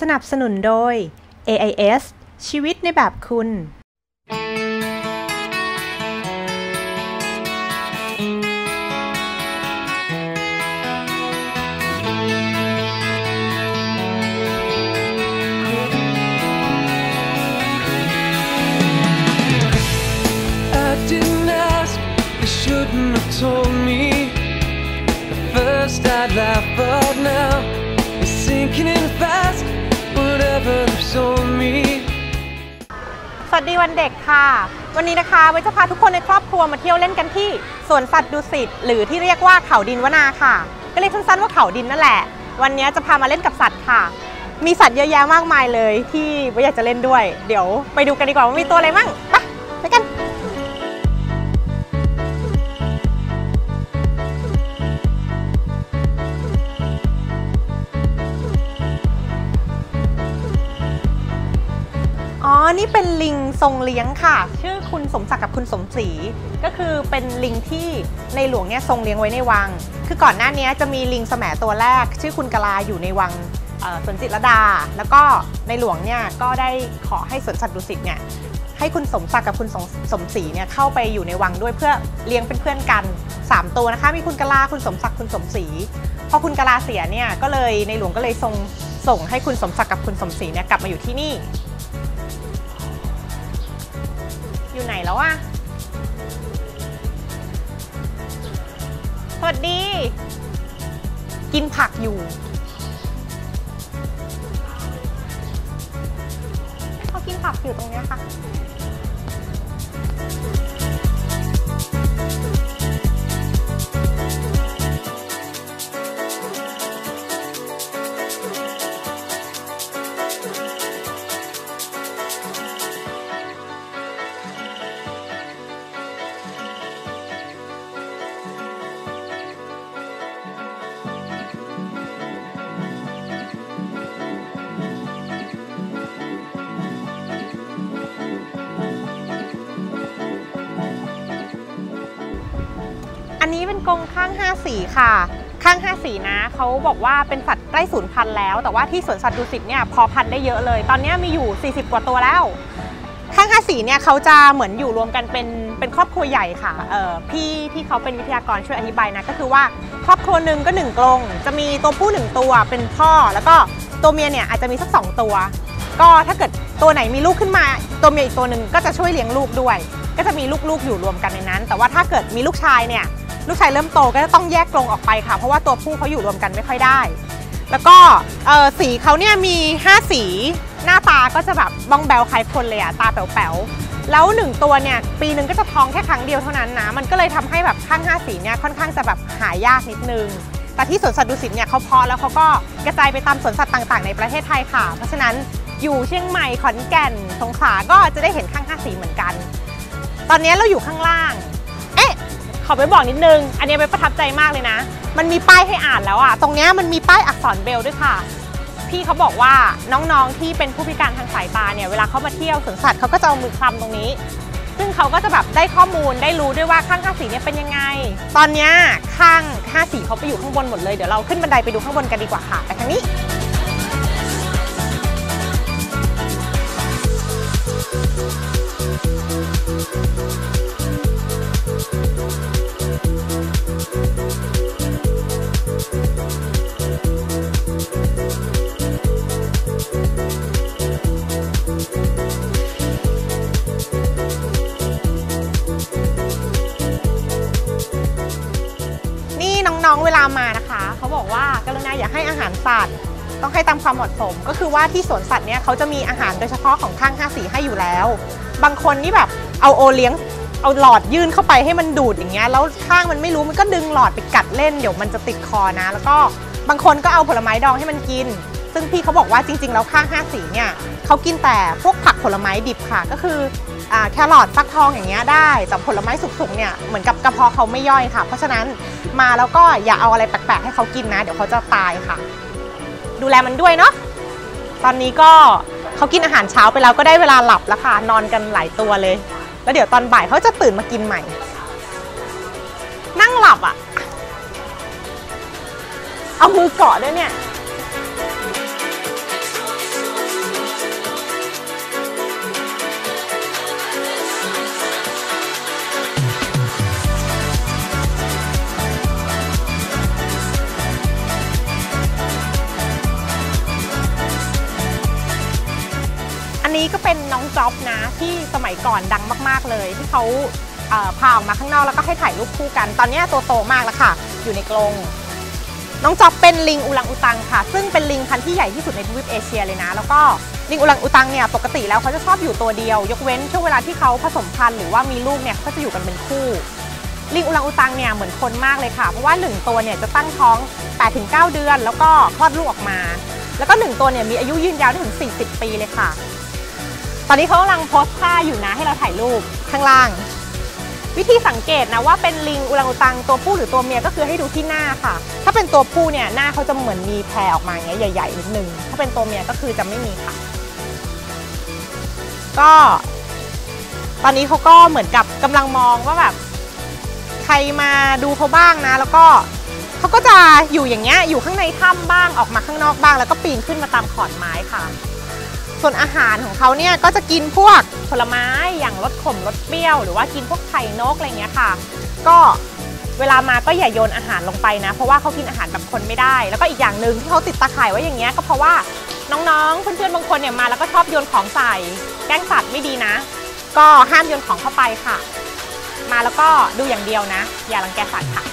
สนับสนุนโดย AIS ชีวิตในแบบคุณ สวัสดีวันเด็กค่ะ วันนี้นะคะไว้จะพาทุกคนในครอบครัวมาเที่ยวเล่นกันที่สวนสัตว์ดุสิตหรือที่เรียกว่าเขาดินวนาค่ะ ก็เรียกสั้นๆว่าเขาดินนั่นแหละ วันนี้จะพามาเล่นกับสัตว์ค่ะ มีสัตว์เยอะแยะมากมายเลยที่ไว้อยากจะเล่นด้วย เดี๋ยวไปดูกันดีกว่าว่ามีตัวอะไรมั่งไป นี่เป็นลิงทรงเลี้ยงค่ะ ชื่อคุณสมศักดิ์กับคุณสมศรีก็คือเป็นลิงที่ในหลวงเนี่ยทรงเลี้ยงไว้ในวัง คือก่อนหน้านี้จะมีลิงแสมตัวแรก ชื่อคุณกะลาอยู่ในวังสวนจิตรดา แล้วก็ในหลวงเนี่ยก็ได้ขอให้สวนสัตว์ดุสิตเนี่ยให้คุณสมศักดิ์กับคุณสมศรีเนี่ยเข้าไปอยู่ในวังด้วยเพื่อเลี้ยงเป็นเพื่อนกัน 3 ตัวนะคะ มีคุณกะลาคุณสมศักดิ์คุณสมศรีพอคุณกะลาเสียเนี่ยก็เลยในหลวงก็เลยทรงส่งให้คุณสมศักดิ์กับคุณสมศรีเนี่ยกลับมาอยู่ที่นี่ อยู่ไหนแล้วอะสวัสดี กินผักอยู่เขากินผักอยู่ตรงนี้ค่ะ กงข้าง 5 สีค่ะ ข้าง 5 สีนะเขาบอกว่าเป็นสัตว์ใกล้สูญพันธุ์แล้ว แต่ว่าที่สวนสัตว์ดุสิตเนี่ยพอพันธุ์ได้เยอะเลย ตอนนี้มีอยู่ 40 กว่าตัวแล้ว ข้าง 5 สีเนี่ยเขาจะเหมือนอยู่รวมกันเป็นเป็นครอบครัวใหญ่ค่ะเออพี่ที่เขาเป็นวิทยากรช่วยอธิบายนะก็คือว่าครอบครัวหนึ่งก็หนึ่งกรงจะมีตัวผู้หนึ่งตัวเป็นพ่อ แล้วก็ตัวเมียเนี่ยอาจจะมีสักสองตัว ก็ถ้าเกิดตัวไหนมีลูกขึ้นมา ตัวเมียอีกตัวหนึ่งก็จะช่วยเลี้ยงลูกด้วย ก็จะมีลูกๆอยู่รวมกันในนั้น แต่ว่าถ้าเกิดมีลูกชายเนี่ย ลูกชายเริ่มโตก็จะต้องแยกกรงออกไปค่ะ เพราะว่าตัวผู้เขาอยู่รวมกันไม่ค่อยได้ แล้วก็สีเขาเนี่ยมี 5 สีหน้าตาก็จะแบบบ้องแบวคล้ายคนเลยอะตาแป๋วๆแล้วหนึ่งตัวเนี่ยปีหนึ่งก็จะท้องแค่ครั้งเดียวเท่านั้นนะมันก็เลยทำให้แบบข้าง 5 สีเนี่ยค่อนข้างจะแบบหายากนิดนึงแต่ที่สวนสัตว์ดุสิตเนี่ยเขาเพาะแล้วเขาก็กระจายไปตามสวนสัตว์ต่าง ๆ ในประเทศไทยค่ะ เพราะฉะนั้นอยู่เชียงใหม่ขอนแก่นสงขลาก็จะได้เห็นข้าง 5 สีเหมือนกัน ตอนนี้เราอยู่ข้างล่าง ขอไปบอกนิดนึง อันนี้ไปประทับใจมากเลยนะ มันมีป้ายให้อ่านแล้วอะตรงเนี้ยมันมีป้ายอักษรเบลด้วยค่ะ พี่เขาบอกว่าน้องๆที่เป็นผู้พิการทางสายตาเนี่ยเวลาเขามาเที่ยวสวนสัตว์เขาก็จะเอามือคลำตรงนี้ ซึ่งเขาก็จะแบบได้ข้อมูลได้รู้ด้วยว่าข้างห้าสีเนี่ยเป็นยังไง ตอนนี้ข้างห้าสีเขาไปอยู่ข้างบนหมดเลยเดี๋ยวเราขึ้นบันไดไปดูข้างบนกันดีกว่าค่ะไปทางนี้ นี่น้องๆเวลามานะคะ เขาบอกว่ากรุณาอย่าให้อาหารสัตว์ต้องให้ตามความเหมาะสม ก็คือว่าที่สวนสัตว์เนี่ยเขาจะมีอาหารโดยเฉพาะของข้าง5สีให้อยู่แล้ว บางคนนี่แบบเอาโอเลี้ยง เอาหลอดยื่นเข้าไปให้มันดูดอย่างเงี้ยแล้วข้างมันไม่รู้มันก็ดึงหลอดไปกัดเล่นเดี๋ยวมันจะติดคอนะ แล้วก็บางคนก็เอาผลไม้ดองให้มันกิน ซึ่งพี่เขาบอกว่าจริง ๆ แล้วข้าง5สีเนี่ยเขากินแต่พวกผักผลไม้ดิบค่ะ ก็คืออ่าแครอทฟักทองอย่างเงี้ยได้แต่ผลไม้สุกๆเนี่ยเหมือนกับกระเพาะเขาไม่ย่อยค่ะ เพราะฉะนั้นมาแล้วก็อย่าเอาอะไรแปลกๆให้เขากินนะ เดี๋ยวเขาจะตายค่ะ ดูแลมันด้วยเนาะตอนนี้ก็เขากินอาหารเช้าไปแล้วก็ได้เวลาหลับแล้วค่ะ นอนกันหลายตัวเลย แล้วเดี๋ยวตอนบ่ายเขาจะตื่นมากินใหม่ นั่งหลับอะ่ะ เอามือเกาะด้วยเนี่ย นี้ก็เป็นน้องจ๊อบนะที่สมัยก่อนดังมากๆเลย ที่เขาเพาออกมาข้างนอกแล้วก็ให้ถ่ายรูปคู่กัน ตอนนี้ตัวโตมากแล้วค่ะ อยู่ในกรงน้องจ๊อบเป็นลิงอุลังอุตังค่ะ ซึ่งเป็นลิงพันธุ์ที่ใหญ่ที่สุดในทวีปเอเชียเลยนะ แล้วก็ลิงอุลังอุตังเนี่ยปกติแล้วเขาจะชอบอยู่ตัวเดียว ยกเว้นช่วงเวลาที่เขาผสมพันธุ์หรือว่ามีลูกเนี่ยเขาจะอยู่กันเป็นคู่ ลิงอุลังอุตังเนี่ยเหมือนคนมากเลยค่ะ เพราะว่า 1 ตัวเนี่ยจะตั้งท้อง 8-9 เดือน แล้วก็คลอดลูกออกมา แล้วก็ 1 ตัวเนี่ยมีอายุยืนยาวได้ถึง 40 ปีเลยค่ะ ตอนนี้เขากำลังโพสท่าอยู่นะให้เราถ่ายรูปข้างล่าง วิธีสังเกตนะว่าเป็นลิงอุลังอุตังตัวผู้หรือตัวเมียก็คือให้ดูที่หน้าค่ะ ถ้าเป็นตัวผู้เนี่ยหน้าเขาจะเหมือนมีแพรออกมาอย่างเงี้ยใหญ่ๆนิดนึงถ้าเป็นตัวเมียก็คือจะไม่มีค่ะ ก็ ตอนนี้เขาก็เหมือนกับกำลังมองว่าแบบใครมาดูเขาบ้างนะ แล้วก็เขาก็จะอยู่อย่างเงี้ยอยู่ข้างในถ้ำบ้างออกมาข้างนอกบ้าง แล้วก็ปีนขึ้นมาตามขอนไม้ค่ะ ส่วนอาหารของเขาเนี่ยก็จะกินพวกผลไม้อย่างรสขมรสเปรี้ยว หรือว่ากินพวกไข่นกอะไรเงี้ยค่ะ ก็เวลามาก็อย่าโยนอาหารลงไปนะ เพราะว่าเขากินอาหารแบบคนไม่ได้ แล้วก็อีกอย่างหนึ่งที่เขาติดตาข่ายไว้อย่างเงี้ยก็เพราะว่าน้องๆ เพื่อนๆบางคนเนี่ยมาแล้วก็ชอบโยนของใส่แกล้งสัตว์ไม่ดีนะ ก็ห้ามโยนของเข้าไปค่ะ มาแล้วก็ดูอย่างเดียวนะ อย่ารังแกสัตว์ค่ะ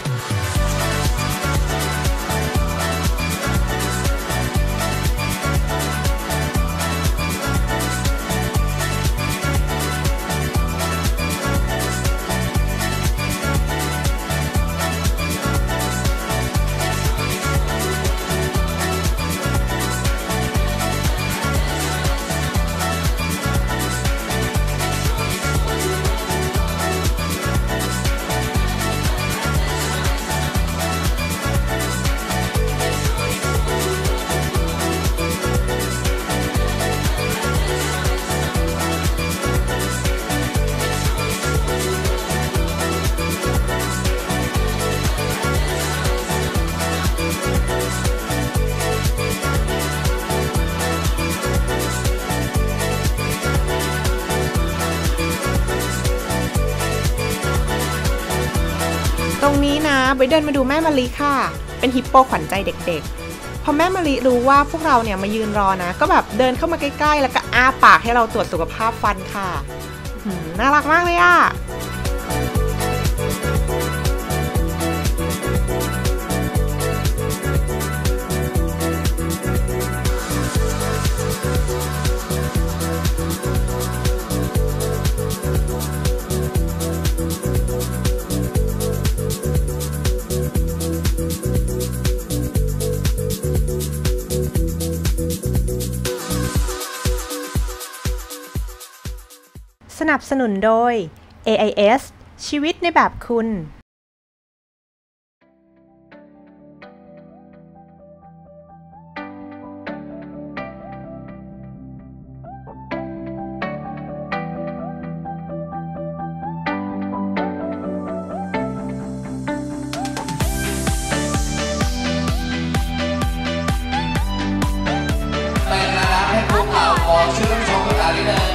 ไปเดินมาดูแม่มะลิค่ะ เป็นฮิปโปขวัญใจเด็กๆ พอแม่มะลิรู้ว่าพวกเราเนี่ยมายืนรอนะ ก็แบบเดินเข้ามาใกล้ๆ แล้วก็อ้าปากให้เราตรวจสุขภาพฟันค่ะ น่ารักมากเลยอะ นับสนุนโดย AIS ชีวิตในแบบคุณ เป็นนะครับให้พวกเราขอชื่นชมภาษานิดนึง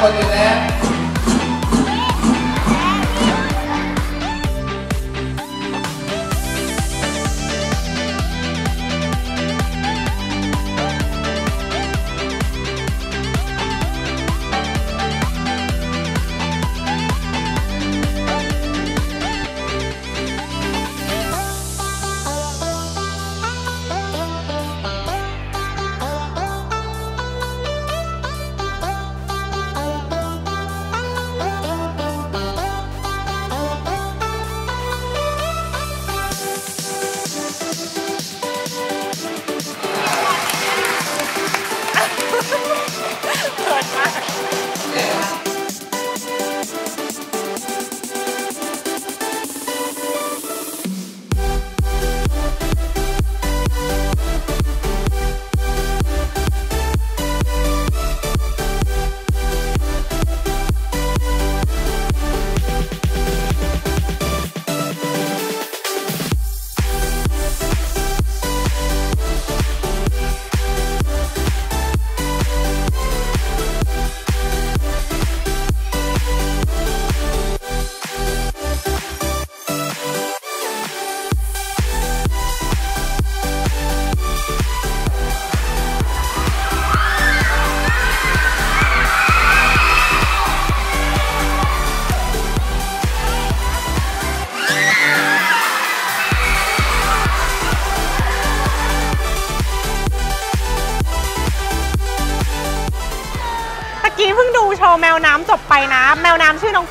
คนอื่นแล้ว「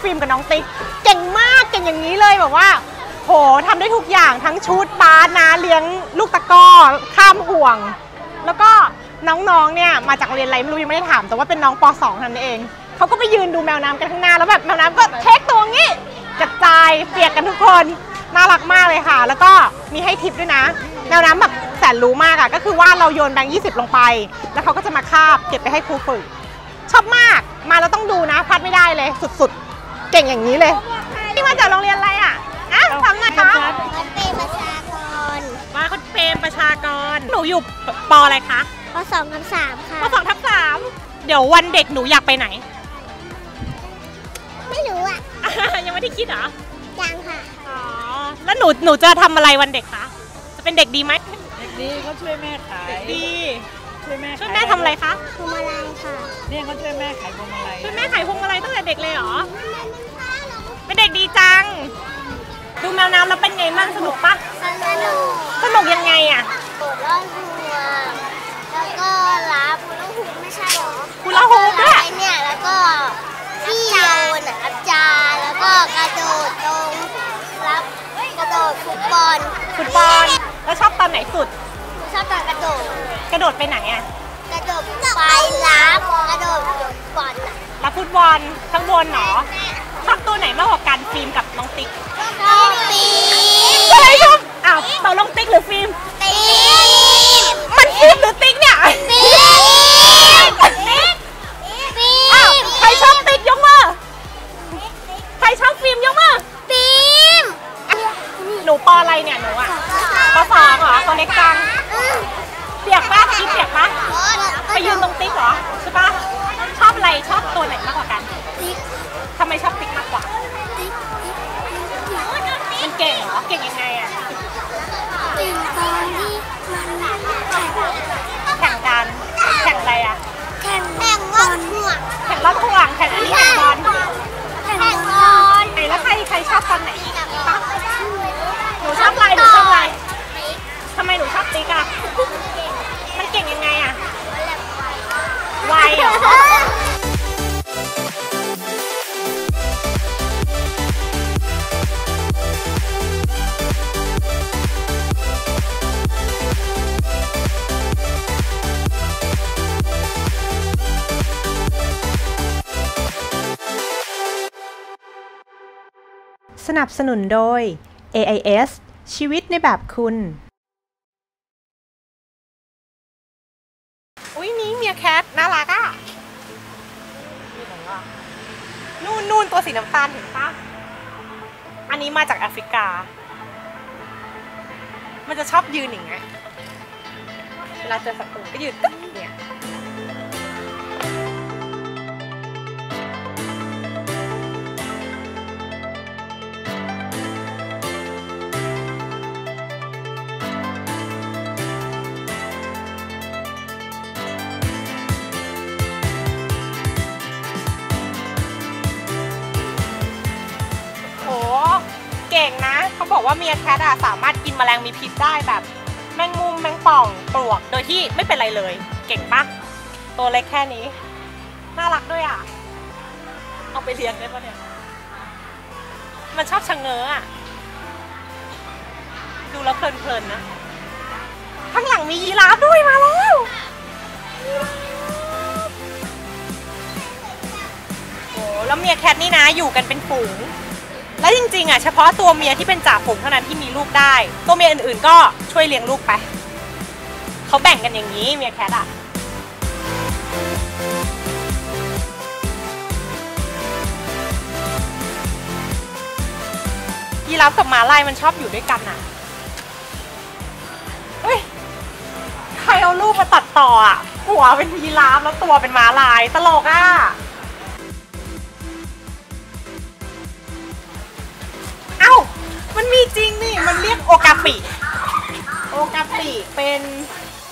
ฟิล์มกับน้องติ๊กเก่งมากเก่งอย่างนี้เลยแบบว่า โหทำได้ทุกอย่างทั้งชุดบาสนะเลี้ยงลูกตะก้อข้ามห่วง แล้วก็น้องๆเนี่ยมาจากเรียนอะไรไม่รู้ยังไม่ได้ถาม แต่ว่าเป็นน้องป .2 ทำนี่เองเขาก็ไปยืนดูแมวน้ำกันข้างหน้าแล้วแบบแมวน้ำก็เช็คตัวงี้กระจายเปียกกันทุกคนน่ารักมากเลยค่ะ แล้วก็มีให้ทิปด้วยนะ แมวน้ำแบบแสนรู้มากอะก็คือว่าเราโยนแบงค์20ลงไป แล้วเขาก็จะมาคาบเก็บไปให้ครูฝึกชอบมากมาแล้วต้องดูนะพลาดไม่ได้เลยสุดๆ เก่งอย่างนี้เลยนี่มาจากโรงเรียนอะไรอะอะทำหน่อยคะวัดเปรมประชากรมาคุณเปรมประชากร หนูอยู่ปออะไรคะปสองกับสามค่ะปสองทับสามเดี๋ยววันเด็กหนูอยากไปไหน ไม่รู้อะ ยังไม่ได้คิดเหรอยังค่ะ อ๋อ แล้วหนูหนูจะทำอะไรวันเด็กคะ จะเป็นเด็กดีไหมเด็กดีเขาช่วยแม่ขายเด็กดี ช่วยแม่ช่วยขายแม่ทำอะไรคะพวงมาลัยค่ะ เนี่ยเขาช่วยแม่ขายพวงมาลัยช่วยแม่ขายพวงมาลัยตั้งแต่เด็กเลยเหรอ เป็นเด็กดีจัง ดูแมวน้ำแล้วเป็นไงมั่งสนุกปะสนุกสนุกยังไงอะโดดลอดหัวแล้วก็รับคุณต้องหุบไม่ใช่หรอคุณละฮูปด้วยไอเนี่ยแล้วก็ที่โยนอะรับจานแล้วก็กระโดดตรงรับกระโดดฟุตบอลฟุตบอลแล้วชอบตอนไหนสุดชอบตอนกระโดดกระโดดไปไหนอะกระโดดไปรับกระโดดฟุตบอลอะรับฟุตบอลข้างบนเหรอชอบ ตัวไหนมากกว่ากันฟิล์มกับน้องติ๊กชอบปีอะไรชอบอ้าวตกลงติ๊กหรือฟิล์มปีมันฟิล์มหรือติ๊กเนี่ยปีปีอ้าวใครชอบติ๊กยกมือใครชอบฟิล์มยกมือปีมหนูปออะไรเนี่ยหนูอะปอสองเหรอตัวเล็กจัง สนับสนุนโดย AIS ชีวิตในแบบคุณ อุ้ยนี้เมียแคทน่ารักอะนู่นนู่นตัวสีน้ำตาลเห็นปะอันนี้มาจากแอฟริกา มันจะชอบยืนอย่างเงี้ยเวลาเจอศัตรูก็ยืนตึ๊กเนี่ย ว่าเมียแคทอะสามารถกินแมลงมีพิษได้แบบ แมงมุมแมงป่องปลวกโดยที่ไม่เป็นไรเลย เก่งปะตัวเล็กแค่นี้ น่ารักด้วยอะเอาไปเลี้ยงได้ปะเนี่ย มันชอบชะเง้ออะดูแล้วเพลินๆนะ ข้างหลังมียีราฟด้วยมาแล้วโอ้แล้วเมียแคทนี่นะอยู่กันเป็นฝูง แล้วจริงๆอะเฉพาะตัวเมียที่เป็นจ่าฝูงเท่านั้นที่มีลูกได้ ตัวเมียอื่นๆก็ช่วยเลี้ยงลูกไป เขาแบ่งกันอย่างนี้เมียแคทอะยีราฟกับหมาลายมันชอบอยู่ด้วยกันอะเฮ้ย ใครเอารูปมาตัดต่ออะ หัวเป็นยีราฟแล้วตัวเป็นหมาลายตลกอะ มันมีจริงนี่ มันเรียกโอกาปิ โอกาปิเป็น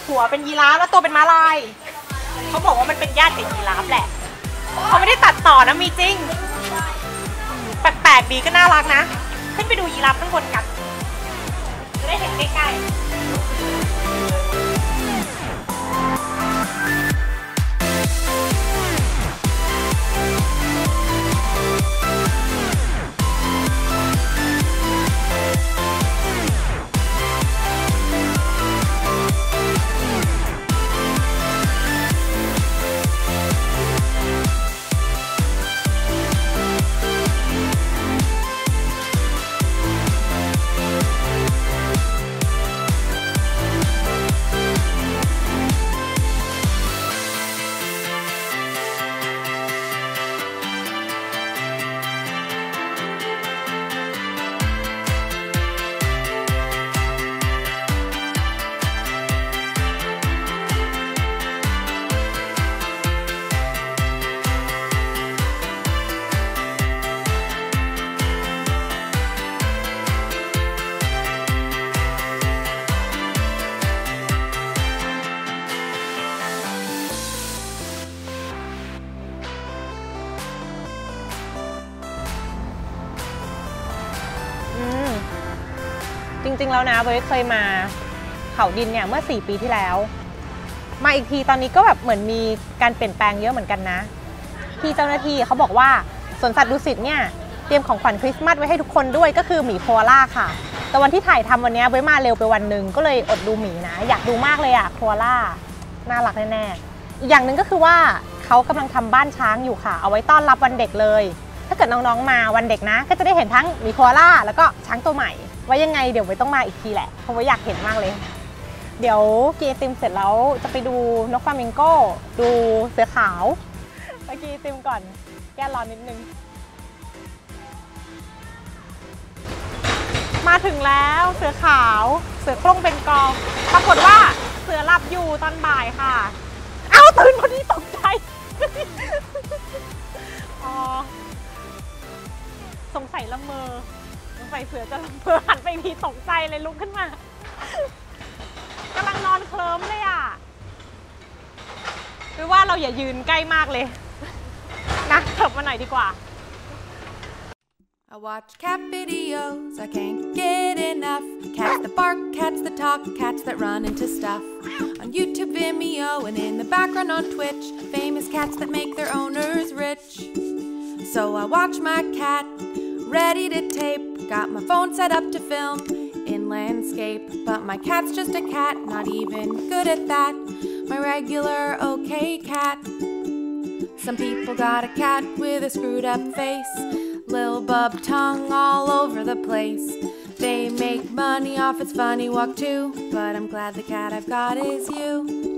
หัวเป็นยีราฟแล้วตัวเป็นม้าลาย เขาบอกว่ามันเป็นญาติกับยีราฟแหละ เขาไม่ได้ตัดต่อนะมีจริง แปลกๆดีก็น่ารักนะ ขึ้นไปดูยีราฟข้างบนกัน จะได้เห็นใกล้ๆ ริง ๆ แล้วนะเว้ยเคยมาเขาดินเนี่ยเมื่อ 4 ปีที่แล้ว มาอีกทีตอนนี้ก็แบบเหมือนมีการเปลี่ยนแปลงเยอะเหมือนกันนะ ที่เจ้าหน้าที่เขาบอกว่าสวนสัตว์ดุสิตเนี่ยเตรียมของขวัญคริสต์มาสไว้ให้ทุกคนด้วยก็คือหมีโคอาล่าค่ะ แต่วันที่ถ่ายทำวันนี้เว้ยมาเร็วไปวันหนึ่งก็เลยอดดูหมีนะ อยากดูมากเลยอะโคอาล่าน่ารักแน่ๆอีกอย่างหนึ่งก็คือว่าเขากำลังทำบ้านช้างอยู่ค่ะ เอาไว้ต้อนรับวันเด็กเลย ถ้าเกิดน้องๆมาวันเด็กนะ ก็จะได้เห็นทั้งหมีโคอาล่าแล้วก็ช้างตัวใหม่ ไว้ยังไงเดี๋ยวไว้ต้องมาอีกทีแหละ เพราะว่าอยากเห็นมากเลย เดี๋ยวกินไอติมเสร็จแล้วจะไปดูนกฟลามิงโก้ ดูเสือขาวไปกินไอติมก่อน แก้ร้อนนิดนึง มาถึงแล้วเสือขาว เสือโคร่งเป็นกอง ปรากฏว่าเสือหลับอยู่ตอนบ่ายค่ะ เอ้าตื่นพอดีตกใจอ๋อสงสัยละเมอ สงสัยเสือจะละเมอหันไปอีตกใจเลยลุกขึ้นมากำลังนอนเคลิ้มเลยอะหรือว่าเราอย่ายืนใกล้มากเลย นะเถิบมาหน่อยดีกว่า I watch cat videos, I can't get enough. Cats that bark, cats that talk, cats that run into stuff. On YouTube, Vimeo, and in the background on Twitch, famous cats that make their owners rich. So I watch my cat, ready to tape. Got my phone set up to film in landscape. But my cat's just a cat, not even good at that. My regular okay cat. Some people got a cat with a screwed up face. Lil bub tongue all over the place. They make money off its funny walk too. But I'm glad the cat I've got is you.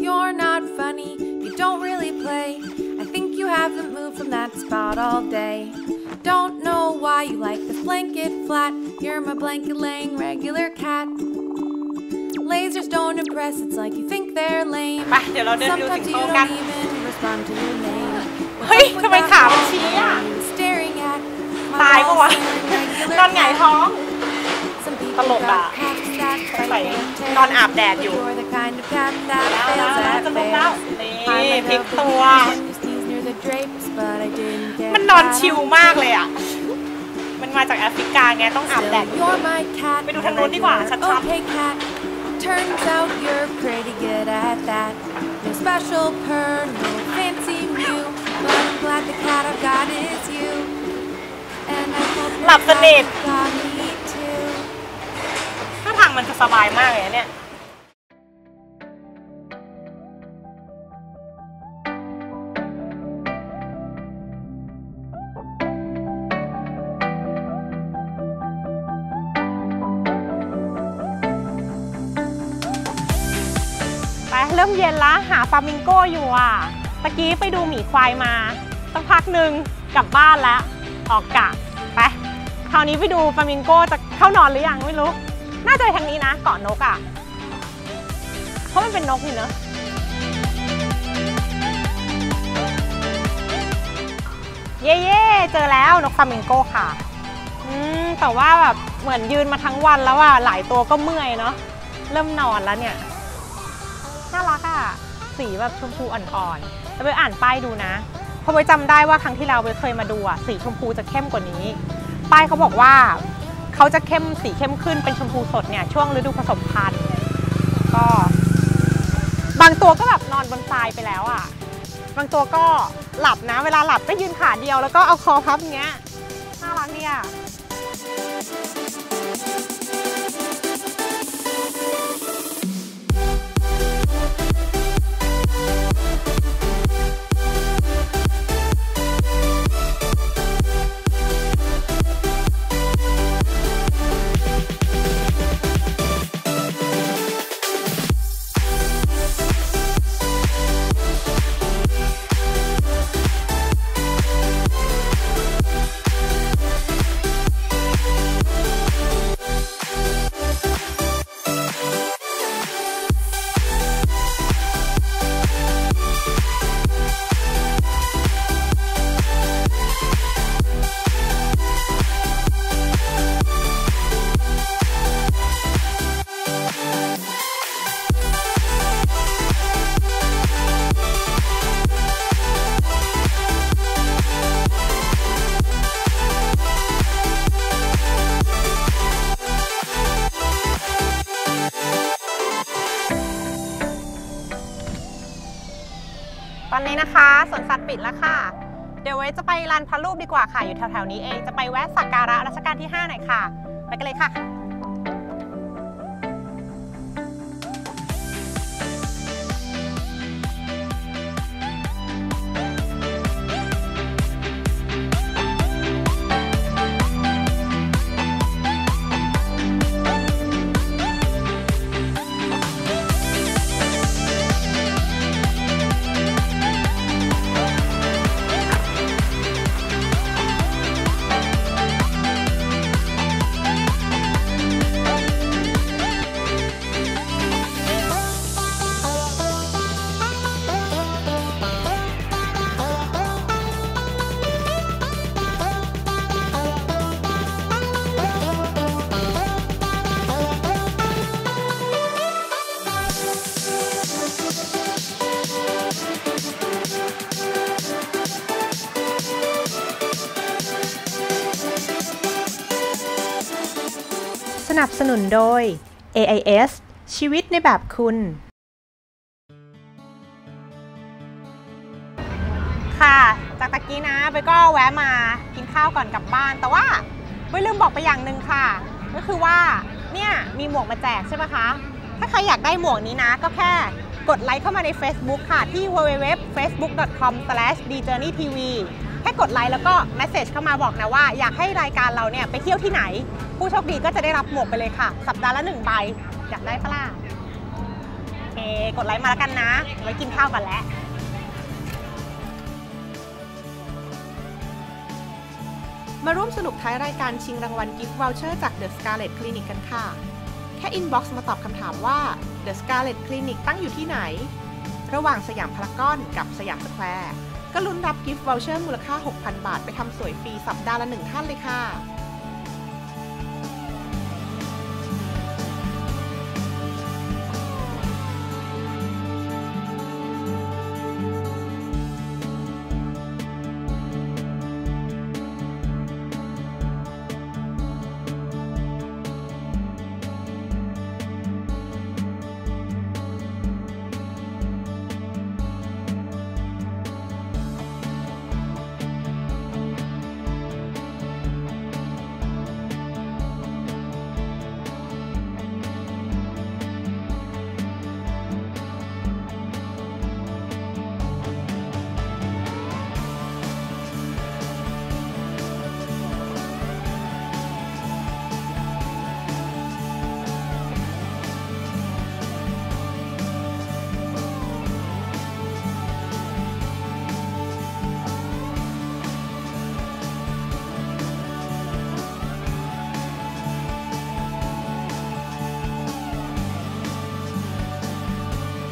You're not funny, you don't really play. I think you haven't moved from that spot all day. Don't know why you like this blanket flat. You're my blanket laying regular cat. Lasers don't impress, it's like you think they're lame. ไปเดี๋ยวเราเดินดูสิง Sometimes โต you กัน don't even respond to your name. เฮ้ยทำไมขามันชี้อ่ะ Staring at my ตายปะวะ walls and regular นอนหงาย cat. ท้อง Some ตล people กอ่ะ got cats that สงสัย fight and นอนอาบแดดอยู่ You're the kind of cat that แล้วแล้ว fails แล้ว at จะลุกแล้ว fairs. นี่ I พลิก love the ตัว มันนอน that ชิล on มากเลยอะ มันมาจากแอฟริกาไงต้องอาบแดด Still, you're my cat. ไปดูทางนู้นดีกว่า regular ชัดๆ Okay, cat. Turns out you're pretty good at that. No special purr, no fancy mew. But I'm glad the cat I've got is you. And I hope หลับสนิท you've got me too. ถ้าทางมันจะสบายมากเลยนะเนี่ย ริ่มเย็นละหาฟามิงโก้อยู่อะตะกี้ไปดูหมีควายมาสักพักหนึ่งกลับบ้านแล้ว ออกกะไปคราวนี้ไปดูฟามิงโก้จะเข้านอนหรือยังไม่รู้ น่าจะทางนี้นะเกาะนกอะ เพราะมันเป็นนกนี่เนอะเย่เย่เจอแล้วนกฟามิงโก้ค่ะ อืมแต่ว่าแบบเหมือนยืนมาทั้งวันแล้วอะหลายตัวก็เมื่อยเนาะเริ่มนอนแล้วเนี่ย สีแบบชมพูอ่อนๆแล้วไปอ่านป้ายดูนะ เพราะไปจำได้ว่าครั้งที่เราไปเคยมาดูอะสีชมพูจะเข้มกว่านี้ ป้ายเขาบอกว่าเขาจะเข้มสีเข้มขึ้นเป็นชมพูสดเนี่ยช่วงฤดูผสมพันธุ์ก็บางตัวก็แบบนอนบนทรายไปแล้วอะบางตัวก็หลับนะ เวลาหลับก็ยืนขาเดียวแล้วก็เอาคอพับอย่างเงี้ยน่ารักเนี่ย ลานพระรูปดีกว่าค่ะ อยู่แถวๆนี้เอง จะไปแวะสักการะรัชกาลที่ 5 หน่อยค่ะ ไปกันเลยค่ะ นับสนุนโดย AIS ชีวิตในแบบคุณ ค่ะ จากตะกี้นะไปก็แวะมากินข้าวก่อนกลับบ้าน แต่ว่าไม่ลืมบอกไปอย่างหนึ่งค่ะ ก็คือว่าเนี่ยมีหมวกมาแจกใช่ไหมคะ ถ้าใครอยากได้หมวกนี้นะ ก็แค่กดไลค์เข้ามาใน Facebook ค่ะ ที่ www.facebook.com/djourneytv แค่กดไลค์แล้วก็เมสเซจเข้ามาบอกนะว่าอยากให้รายการเราเนี่ยไปเที่ยวที่ไหน ผู้โชคดีก็จะได้รับหมวกไปเลยค่ะ สัปดาห์ละหนึ่งใบอยากได้ปะล่ะโอเคกดไลค์มาแล้วกันนะ ไว้กินข้าวกันแล้วมาร่วมสนุกท้ายรายการชิงรางวัลกิฟต์วอลเชอร์จาก The Scarlet Clinic กันค่ะ แค่อินบ็อกซ์มาตอบคำถามว่า The Scarlet Clinic ตั้งอยู่ที่ไหน ระหว่างสยามพารากอนกับสยามสแควร์ ก็ลุ้นรับกิฟต์วอลเชอร์มูลค่า 6,000 บาท ไปทำสวยฟรีสัปดาห์ละหนึ่งท่านเลยค่ะ